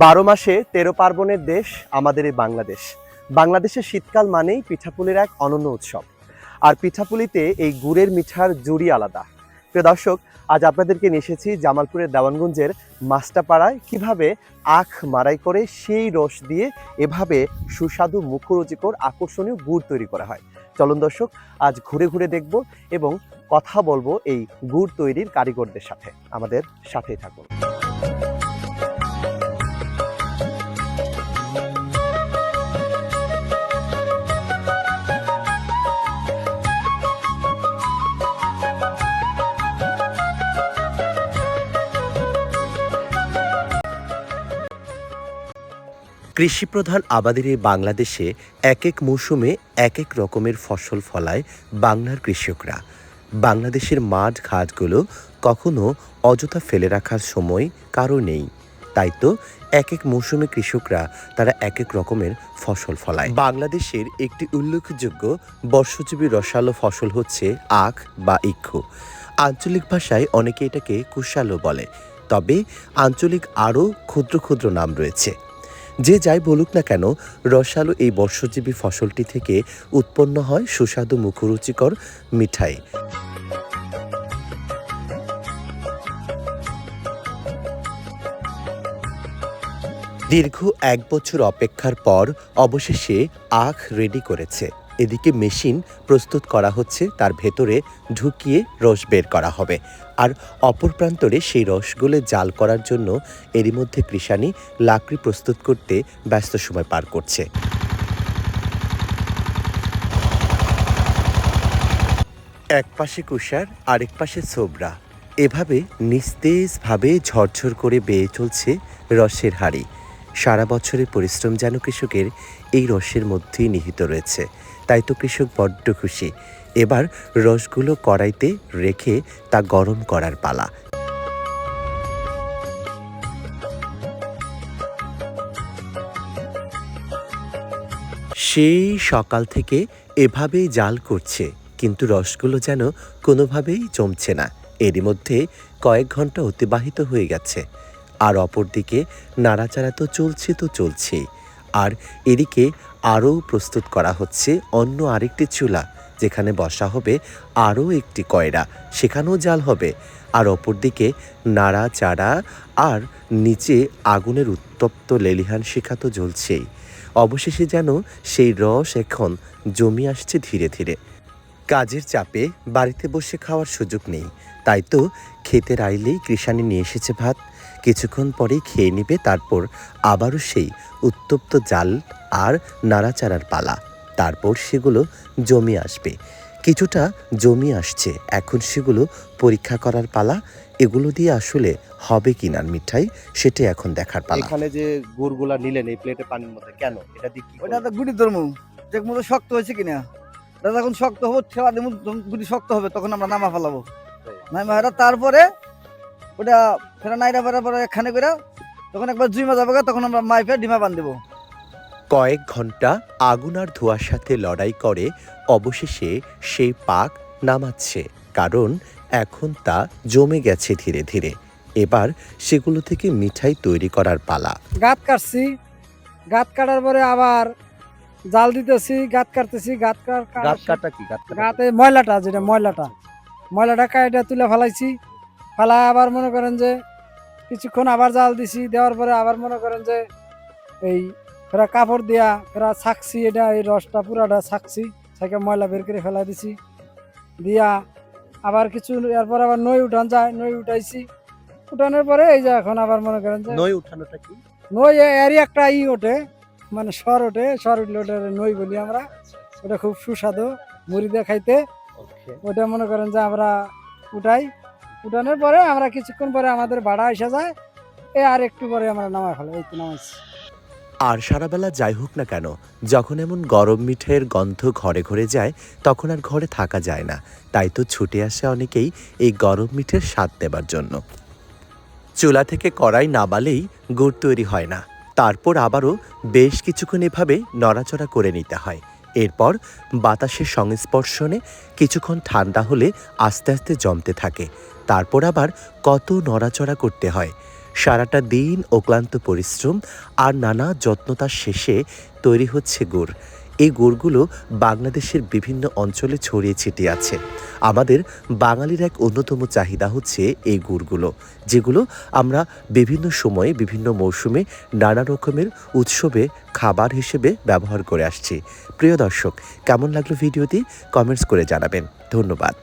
বারো মাসে তেরো পার্বণের দেশ আমাদের এই বাংলাদেশ। বাংলাদেশের শীতকাল মানেই পিঠাপুলির এক অনন্য উৎসব। আর পিঠাপুলিতে এই গুড়ের মিঠার জুড়ি আলাদা। প্রিয় দর্শক, আজ আপনাদেরকে নিয়ে এসেছি জামালপুরের দেওয়ানগঞ্জের মাস্টাপাড়ায় কীভাবে আখ মারাই করে সেই রস দিয়ে এভাবে সুস্বাদু মুখরুচিকর আকর্ষণীয় গুড় তৈরি করা হয়। চলুন দর্শক, আজ ঘুরে ঘুরে দেখব এবং কথা বলব এই গুড় তৈরির কারিগরদের সাথে। আমাদের সাথেই থাকুন। কৃষিপ্রধান আবাদের এই বাংলাদেশে এক এক মৌসুমে এক এক রকমের ফসল ফলায় বাংলার কৃষকরা। বাংলাদেশের মাঠ ঘাটগুলো কখনো অযথা ফেলে রাখার সময় কারও নেই। তাই তো এক এক মৌসুমে কৃষকরা তারা এক এক রকমের ফসল ফলায়। বাংলাদেশের একটি উল্লেখযোগ্য বর্ষজীবী রসালো ফসল হচ্ছে আখ বা ইক্ষু। আঞ্চলিক ভাষায় অনেকে এটাকে কুশালো বলে। তবে আঞ্চলিক আরও ক্ষুদ্র ক্ষুদ্র নাম রয়েছে। যে যাই বলুক না কেন, রসালো এই বর্ষজীবী ফসলটি থেকে উৎপন্ন হয় সুস্বাদু মুখরুচিকর মিঠাই। দীর্ঘ এক বছর অপেক্ষার পর অবশেষে আখ রেডি করেছে। এদিকে মেশিন প্রস্তুত করা হচ্ছে, তার ভেতরে ঢুকিয়ে রস বের করা হবে। আর অপর প্রান্তরে সেই রসগুলো জাল করার জন্য এরই মধ্যে কৃষানি লাকড়ি প্রস্তুত করতে ব্যস্ত সময় পার করছে। এক পাশে কুষার, আরেক পাশে সোবরা এভাবে নিস্তেজভাবে ঝরঝর করে বেয়ে চলছে রসের হাড়ি। সারা বছরের পরিশ্রম যেন কৃষকের এই রসের মধ্যেই নিহিত রয়েছে। তাই তো কৃষক বড্ড খুশি। এবার রসগুলো কড়াইতে রেখে তা গরম করার পালা। সেই সকাল থেকে এভাবেই জাল করছে, কিন্তু রসগুলো যেন কোনোভাবেই জমছে না। এরই মধ্যে কয়েক ঘণ্টা অতিবাহিত হয়ে গেছে। আর অপরদিকে নাড়াচাড়া তো চলছে তো চলছেই। আর এদিকে আরও প্রস্তুত করা হচ্ছে অন্য আরেকটি চুলা, যেখানে বসা হবে আরও একটি কয়রা, সেখানেও জাল হবে। আর অপরদিকে নাড়াচাড়া আর নিচে আগুনের উত্তপ্ত লেলিহান শিখা তো জ্বলছেই। অবশেষে যেন সেই রস এখন জমি আসছে ধীরে ধীরে। কাজের চাপে বাড়িতে বসে খাওয়ার সুযোগ নেই। তাই তো খেতে আইলেই কৃষানি নিয়ে এসেছে ভাত। কিছুক্ষণ পরেই খেয়ে নিবে তারপর আবারও সেই উত্তপ্ত জাল আর নাড়াচাড়ার পালা। তারপর সেগুলো জমি আসবে। কিছুটা জমি আসছে। এখন সেগুলো পরীক্ষা করার পালা। এগুলো দিয়ে আসলে হবে কিনা মিঠাই সেটা এখন দেখার পালা। এখানে যে গুড়গুলা নিলেন এই প্লেটে পানির মধ্যে কেন? এটা দিয়ে কি ওটা তো গুড়ি ধর্ম। যে মতো শক্ত হয়েছে কিনা। দাদা যখন শক্ত হবে ঠেলা দেবো গুড়ি শক্ত হবে তখন আমরা নামা ফেলাবো। নামা ফেলা তারপরে ওটা ফেরা নাইরা ফেরা পরে খানে করে তখন একবার জুইমা যাবে তখন আমরা মাইফে ডিমা বান দেবো। কয়েক ঘণ্টা আগুন আর ধোঁয়ার সাথে লড়াই করে অবশেষে সেই পাক নামাচ্ছে কারণ এখন তা জমে গেছে ধীরে ধীরে। এবার সেগুলো থেকে মিঠাই তৈরি করার পালা। গাত কাটছি গাত কাটার পরে আবার জাল দিতেছি গাত কাটতেছি গাত কাট কাটা কি? গাতে ময়লাটা যেটা ময়লাটা। ময়লাটা কাইটা তুলে ফেলাইছি। ফেলায় আবার মনে করেন যে কিছুক্ষণ আবার জাল দিছি দেওয়ার পরে আবার মনে করেন যে এই ফেরা কাপড় দিয়া ফেরা ছাকছি এটা এই রসটা পুরাটা ছাকছি ছাকে ময়লা বের করে ফেলা দিছি। দিয়া আবার কিছু এরপর আবার নই উঠান যায় নই উঠাইছি। উঠানোর পরে এই যে এখন আবার মনে করেন যে নই উঠানোটা কি? নই এরই একটা ই ওঠে মানে সর ওঠে সর উঠলে ওটা নই বলি আমরা। ওটা খুব সুস্বাদু মুড়ি দিয়ে খাইতে। ওটা মনে করেন যে আমরা উঠাই। উঠানোর পরে আমরা কিছুক্ষণ পরে আমাদের ভাড়া এসে যায়। এ আর একটু পরে আমরা নামাই ফেলো, এই তো নামাইছি। আর সারাবেলা যাই হোক না কেন, যখন এমন গরম মিঠের গন্ধ ঘরে ঘরে যায়, তখন আর ঘরে থাকা যায় না। তাই তো ছুটে আসে অনেকেই এই গরম মিঠের স্বাদ দেবার জন্য। চুলা থেকে কড়াই নাবালেই গুড় তৈরি হয় না। তারপর আবারও বেশ কিছুক্ষণ এভাবে নড়াচড়া করে নিতে হয়। এরপর বাতাসের সংস্পর্শনে কিছুক্ষণ ঠান্ডা হলে আস্তে আস্তে জমতে থাকে। তারপর আবার কত নড়াচড়া করতে হয়। সারাটা দিন অক্লান্ত পরিশ্রম আর নানা যত্নতার শেষে তৈরি হচ্ছে গুড়। এই গুড়গুলো বাংলাদেশের বিভিন্ন অঞ্চলে ছড়িয়ে ছিটিয়ে আছে। আমাদের বাঙালির এক অন্যতম চাহিদা হচ্ছে এই গুড়গুলো, যেগুলো আমরা বিভিন্ন সময়ে, বিভিন্ন মৌসুমে নানা রকমের উৎসবে খাবার হিসেবে ব্যবহার করে আসছি। প্রিয় দর্শক, কেমন লাগল ভিডিওটি? কমেন্টস করে জানাবেন। ধন্যবাদ।